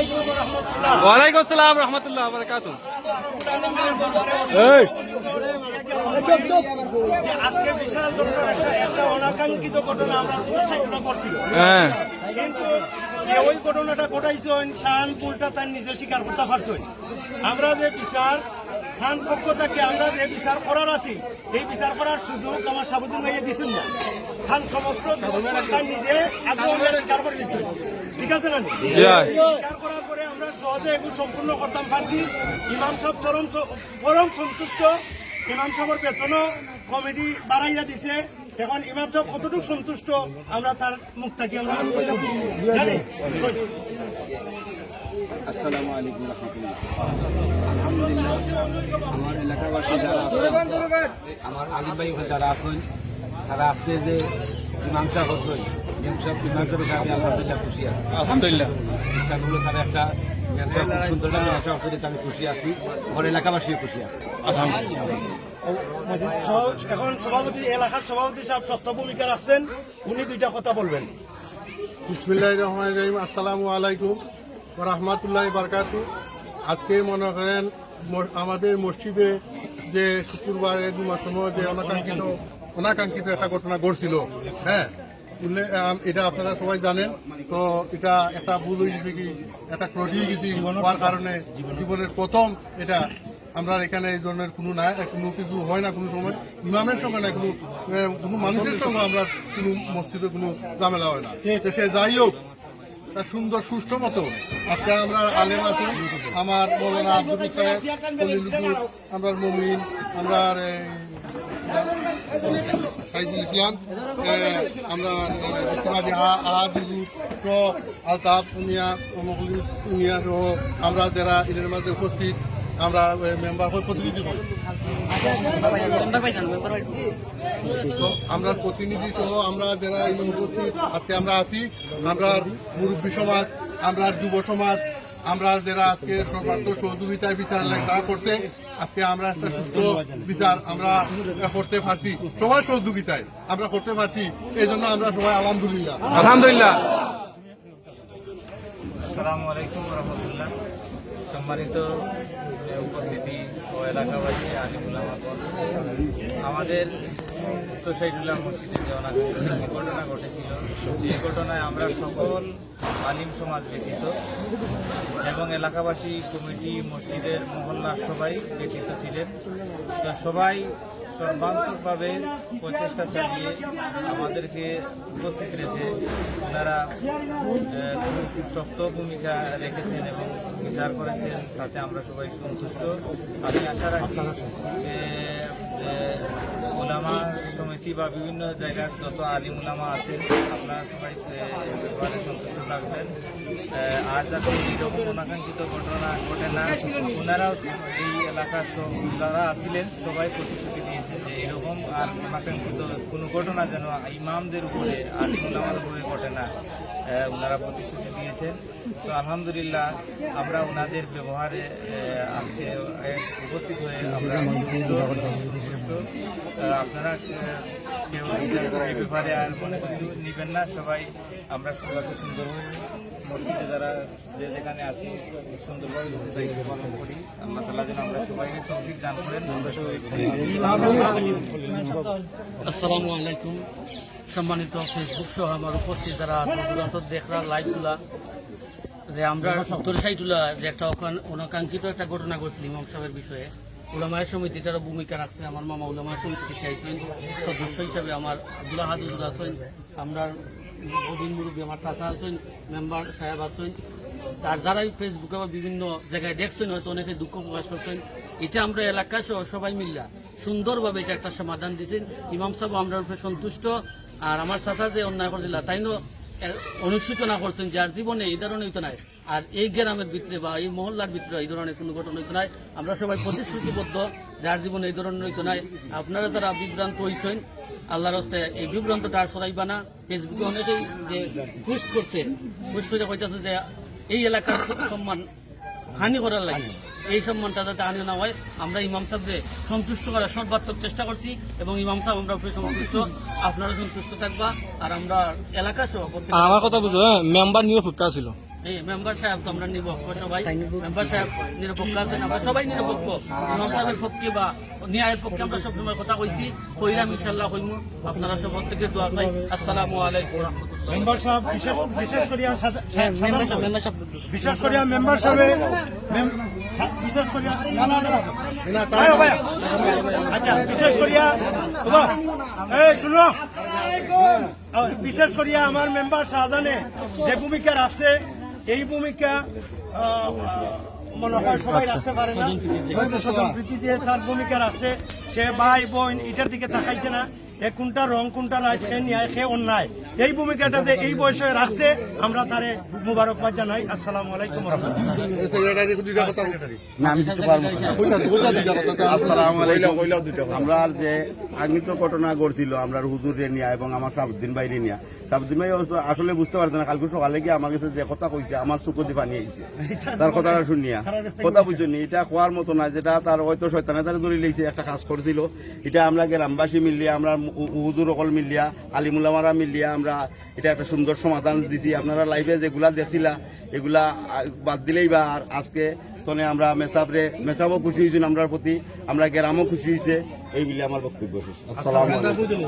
ওয়ালাইকুম আসসালাম রহমতুল্লাহ বরকাত আজকে বিশাল একটা অনাকাঙ্ক্ষিত ঘটনা আমরা করছিল হ্যাঁ। কিন্তু যে ওই ঘটনাটা ঘটাইছেন তান উল্টা তার নিজে স্বীকার করতে পারছেন। আমরা যে বিচার খান পক্ষ থেকে আমরা যে বিচার করার আছি এই বিচার করার সুযোগ আমার সাবুদ্দিন ভাইয়া দিছেন না। খান সমস্ত নিজে স্বীকার করে দিচ্ছেন ঠিক আছে না। স্বীকার করার পরে আমরা সহজে এগুলো সম্পূর্ণ করতাম পারছি ইমাম সাহেব চরম পরম সন্তুষ্ট। ইমাম সাহেবের বেতনও কমিটি বাড়াইয়া দিছে। এখন ইমাম সাহেব কতটুকু সন্তুষ্ট আমরা তার মুখটাকে আমরা আসসালামু আলাইকুম রহমতুল্লাহ। আলহামদুলিল্লাহ আমার এলাকাবাসী যারা আছেন আমার আলিম ভাই যারা আছেন তারা আজকে যে মীমাংসা করছেন মীমাংসা মীমাংসার আলহামদুলিল্লাহ খুশি আছি। আলহামদুলিল্লাহ। ইচ্ছাগুলো তারা একটা মীমাংসা খুব সুন্দর মীমাংসা করছে আমি খুশি আছি। আমার এলাকাবাসীও খুশি আছে। এখন সভাপতি এলাকার সভাপতি সাহেব সত্য ভূমিকা রাখছেন উনি দুইটা কথা বলবেন। বিসমিল্লাহ রহমান রহিম। আসসালামু আলাইকুম রহমতুল্লাহ বারকাতু আজকে মনে করেন আমাদের মসজিদে যে শুক্রবারে সময় যে অনাকাঙ্ক্ষিত অনাকাঙ্ক্ষিত একটা ঘটনা ঘটছিল হ্যাঁ? এটা আপনারা সবাই জানেন, তো এটা একটা ভুল হয়ে গেছে কি? একটা ক্রটি গেছি হওয়ার কারণে জীবনের প্রথম এটা, আমরা এখানে এই ধরনের কোনো না, কোনো কিছু হয় না কোনো সময়, ইমামের সঙ্গে না, কোনো কোনো মানুষের সঙ্গে আমরা কোনো মসজিদে কোনো ঝামেলা হয় না। তো সে যাই হোক সুন্দর, সুষ্ঠু মতো। আজকে আমরা আলেম আছি। আমার মৌলানা আব্দুল সাহেব কলিলুদ্দুর আমরা মমিন, আমরা সাইদুল ইসলাম আমরা আহাদুজু সহ আলতাফ উনিয়া মখলিস উনিয়া সহ আমরা যারা এদের মাঝে উপস্থিত আমরা মেম্বার হয়ে প্রতিনিধি হই। আমরা প্রতিনিধি সহ আমরা যারা এই উপস্থিত আজকে আমরা আছি। আমরা মুরব্বী সমাজ আমরা যুব সমাজ আমরা যারা আজকে সর্বাত্ম সহযোগিতায় বিচার লাগে তারা করছে আজকে আমরা একটা সুষ্ঠু বিচার আমরা করতে পারছি। সবার সহযোগিতায় আমরা করতে পারছি এই জন্য আমরা সবাই আলহামদুলিল্লাহ। আলহামদুলিল্লাহ। আসসালামু আলাইকুম রহমতুল্লাহ। সম্মানিত উপস্থিতি ও এলাকাবাসী আলিমুল্লামাগণ আমাদের উত্তর সাইদুল্লাহ মসজিদে যে অনাকাঙ্ক্ষিত ঘটনা ঘটেছিল, এই ঘটনায় আমরা সকল আলিম সমাজ ব্যতীত এবং এলাকাবাসী কমিটি, মসজিদের মহল্লার সবাই ব্যতীত ছিলেন। তো সবাই সর্বান্তকভাবে প্রচেষ্টা চালিয়ে আমাদেরকে উপস্থিত রেখে ওনারা শক্ত ভূমিকা রেখেছেন এবং বিচার করেছেন, তাতে আমরা সবাই সন্তুষ্ট। আমি আশা রাখি যে ওলামা সমিতি বা বিভিন্ন জায়গার যত আলিম ওলামা আছেন আপনারা সবাই ব্যাপারে সন্তুষ্ট থাকবেন। আর যাতে এইরকম অনাকাঙ্ক্ষিত ঘটনা ঘটে না, ওনারাও এই এলাকার যারা আছিলেন, সবাই প্রতিশ্রুতি যে এরকম আর অনাকাঙ্ক্ষিত কোনো ঘটনা যেন ইমামদের উপরে আর ওলামার উপরে ঘটে না ওনারা প্রতিশ্রুতি দিয়েছেন। তো আলহামদুলিল্লাহ আমরা ওনাদের ব্যবহারে আজকে উপস্থিত হয়ে আমরা আপনারা মনে না। সবাই আমরা সুন্দরভাবে মসজিদে যারা যে যেখানে সুন্দরভাবে পালন করি। আল্লাহ তালা যেন আমরা সবাইকে আলাইকুম। সম্মানিত ফেসবুক সহ আমার উপস্থিত যারা দূরান্ত দেখরা লাইভগুলা যে আমরা উত্তর সাইটুলা যে একটা অনাকাঙ্ক্ষিত একটা ঘটনা ঘটছিল ইমাম সাহেবের বিষয়ে। উলামায় সমিতিটারও ভূমিকা রাখছে, আমার মামা উলামায় সমিতি চাইছেন সদস্য হিসাবে আমার আব্দুল্লাহ হাজুর আছেন আমরা গদিন মুরব্বী আমার চাচা আছেন, মেম্বার সাহেব আছেন। আর যারাই ফেসবুকে বা বিভিন্ন জায়গায় দেখছেন, হয়তো অনেকে দুঃখ প্রকাশ করছেন। এটা আমরা এলাকা সহ সবাই মিল্লা সুন্দরভাবে এটা একটা সমাধান দিয়েছেন। ইমাম সাহেব আমরা সন্তুষ্ট। আর আমার সাথে যে অন্যায় করছিল, তাই ন অনুসূচনা করছেন যার জীবনে এই ধরনের হইতো নাই। আর এই গ্রামের ভিতরে বা এই মহল্লার ভিতরে এই ধরনের কোনো ঘটনা হইতো নাই। আমরা সবাই প্রতিশ্রুতিবদ্ধ যার জীবনে এই ধরনের হইতো নাই। আপনারা যারা বিভ্রান্ত হইছেন, আল্লাহর হস্তে এই বিভ্রান্তটা আর সরাইবা না। ফেসবুকে অনেকেই যে পোস্ট করছে, পোস্ট করে কইতেছে যে এই এলাকার সম্মান হানি করার লাগে। এই সম্মানটা যাতে হানি না হয় আমরা ইমাম সাহেবকে সন্তুষ্ট করার সর্বাত্মক চেষ্টা করছি এবং ইমাম সাহেব আমরা উপরে সন্তুষ্ট আপনারা সন্তুষ্ট থাকবা আর আমরা এলাকা সহ আমার কথা বুঝো হ্যাঁ মেম্বার নিয়ে ফুটকা ছিল এই মেম্বার সাহেব তো আমরা নিরপেক্ষ সবাই। মেম্বার সাহেব নিরপেক্ষ আছেন আমরা সবাই নিরপেক্ষ। ইমাম সাহেবের পক্ষে বা ন্যায়ের পক্ষে আমরা সবসময় কথা কইছি ইনশাল্লাহ আপনারা সব থেকে দোয়া চাই। আসসালামু আলাইকুম মেম্বার সাহেব বিশেষ করিয়া বিশেষ করিয়া মেম্বার সাহেবে বিশেষ করিয়া না না। না। আচ্ছা বিশেষ করিয়া তোমার এই শুনো। বিশেষ করিয়া আমার মেম্বার শাহজানে যে ভূমিকা রাখছে এই ভূমিকা মনে হয় সবাই রাখতে পারে না। হয়তো স্বজন প্রীতি যে তার ভূমিকা রাখছে সে ভাই বোন এটার দিকে তাকাইছে না। এ কোনটা রং কোনটা রাজ সে ন্যায় সে অন্যায়। এই ভূমিকাটাতে এই বয়সে রাখছে। আমরা তারে মুবারকবাদ জানাই। আসসালামু আলাইকুম আমরা যে আগিত ঘটনা ঘটছিল আমরা হুজুর নিয়া এবং আমার সাবুদ্দিন ভাই নিয়া ভাই আসলে বুঝতে পারছে না। কালকে সকালে গিয়ে আমার কাছে যে কথা কইছে আমার চুকতি পানি আইছে। তার কথাটা শুনিয়া। কথা বুঝছেন এটা খোয়ার মতো না যেটা তার হয়তো শয়তানে তারা ধরে লেগেছে একটা কাজ করছিল। এটা আমরা গ্রামবাসী মিলিয়া আমরা হুজুর অকল মিলিয়া আলিমুল্লামারা মিলিয়া আমরা এটা একটা সুন্দর সমাধান দিছি। আপনারা লাইভে যেগুলা দেখছিলা এগুলা বাদ দিলেই বা আর আজকে তনে আমরা মেসাবরে মেসাবও খুশি হয়েছেন আমরার প্রতি আমরা গ্রামও খুশি হয়েছে। এই বলে আমার বক্তব্য শেষ। আসসালামু আলাইকুম।